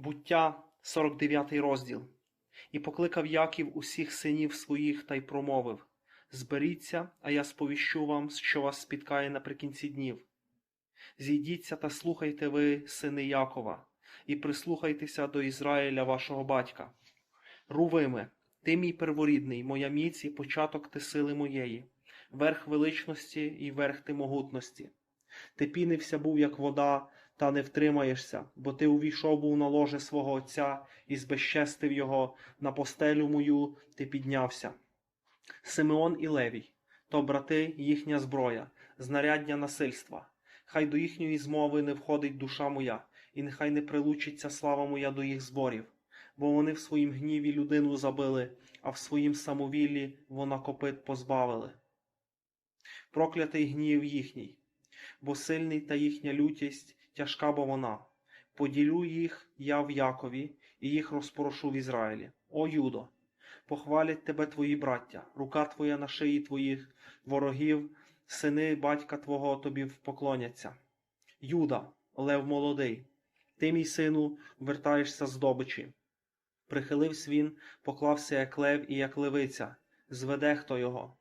Буття, 49 розділ. І покликав Яків усіх синів своїх та й промовив: Зберіться, а я сповіщу вам, що вас спіткає наприкінці днів. Зійдіться та слухайте ви, сини Якова, і прислухайтеся до Ізраїля вашого батька. Рувиме, ти мій перворідний, моя міць і початок ти сили моєї, верх величності і верх ти могутності. Ти пінився був, як вода, та не втримаєшся, бо ти увійшов був на ложе свого отця і збезчестив його, на постелю мою ти піднявся. Симеон і Левій, то брати їхня зброя, знаряддя насильства. Хай до їхньої змови не входить душа моя, і нехай не прилучиться слава моя до їх зборів, бо вони в своїм гніві людину забили, а в своїм самовіллі вона копит позбавили. Проклятий гнів їхній, бо сильний та їхня лютість тяжка бо вона. Поділю їх я в Якові, і їх розпорошу в Ізраїлі. О Юдо! Похвалять тебе твої браття, рука твоя на шиї твоїх ворогів, сини батька твого тобі поклоняться. Юда, лев молодий, ти, мій сину, вертаєшся з добичі. Прихилився він, поклався як лев і як левиця, зведе хто його.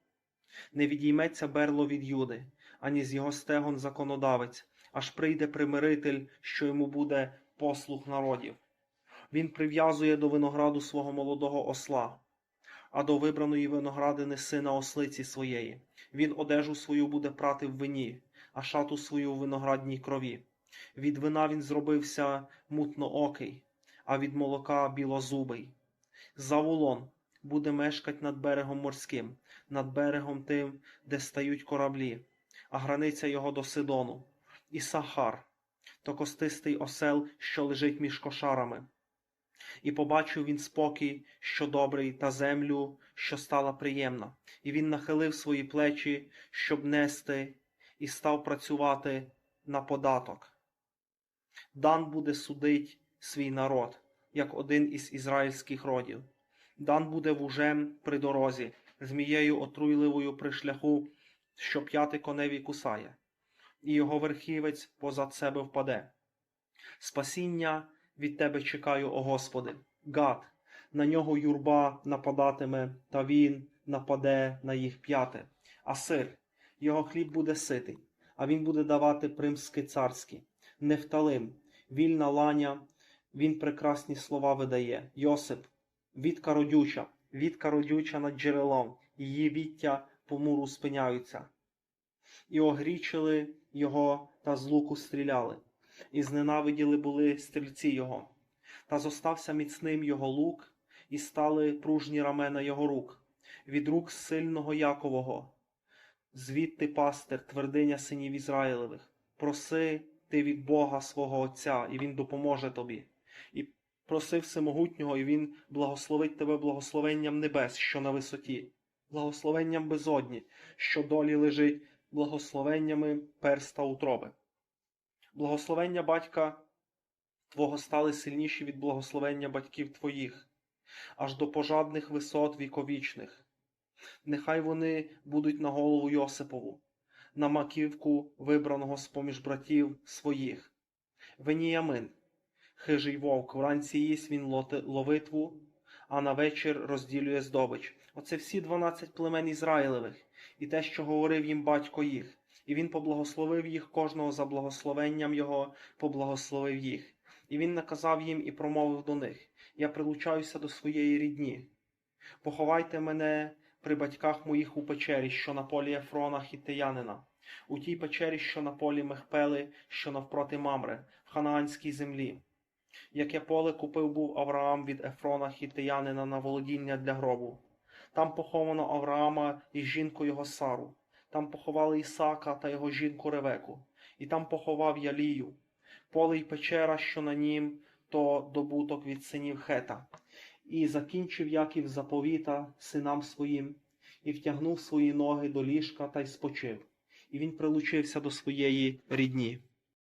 Не відійметься берло від Юди, ані з його стегон законодавець, аж прийде примиритель, що йому буде послух народів. Він прив'язує до винограду свого молодого осла, а до вибраної виноградини сина ослиці своєї. Він одежу свою буде прати в вині, а шату свою в виноградній крові. Від вина він зробився мутноокий, а від молока білозубий. Заволон буде мешкать над берегом морським, над берегом тим, де стають кораблі, а границя його до Сидону. І Сахар, то костистий осел, що лежить між кошарами. І побачив він спокій, що добрий, та землю, що стала приємна, і він нахилив свої плечі, щоб нести, і став працювати на податок. Дан буде судить свій народ, як один із ізраїльських родів. Дан буде вужем при дорозі, змією отруйливою при шляху, що п'яти коневі кусає, і його верхівець позад себе впаде. Спасіння від тебе чекаю, о Господи. Гад, на нього юрба нападатиме, та він нападе на їх п'яте. А сир, його хліб буде ситий, а він буде давати примски царські. Нефталим, вільна ланя, він прекрасні слова видає. Йосип, вітка родюча, вітка родюча над джерелом, її віття по муру спиняються. І огрічили його та з луку стріляли, і зненавиділи були стрільці його. Та зостався міцним його лук, і стали пружні рамена його рук, від рук сильного Якового. Звідти пастир, твердиня синів Ізраїлевих. Проси ти від Бога свого Отця, і Він допоможе тобі. І проси всемогутнього, і Він благословить тебе благословенням небес, що на висоті, благословенням безодні, що долі лежить, благословеннями перста утроби. Благословення батька Твого стали сильніші від благословення батьків Твоїх, аж до пожадних висот віковічних. Нехай вони будуть на голову Йосипову, на маківку вибраного з поміж братів своїх. Веніямин, хижий вовк, вранці їсть він ловитву, а на вечір розділює здобич. Оце всі дванадцять племен Ізраїлевих, і те, що говорив їм батько їх. І він поблагословив їх кожного за благословенням його, поблагословив їх. І він наказав їм і промовив до них: Я прилучаюся до своєї рідні. Поховайте мене при батьках моїх у печері, що на полі Ефрона хіттеянина, у тій печері, що на полі Мехпели, що навпроти Мамре, в ханаанській землі. Яке поле купив був Авраам від Ефрона хіттеянина на володіння для гробу. Там поховано Авраама і жінку його Сару. Там поховали Ісака та його жінку Ревеку, і там поховав Ялію. Поле й печера, що на нім, то добуток від синів Хета. І закінчив Яків заповіта синам своїм, і втягнув свої ноги до ліжка та й спочив. І він прилучився до своєї рідні.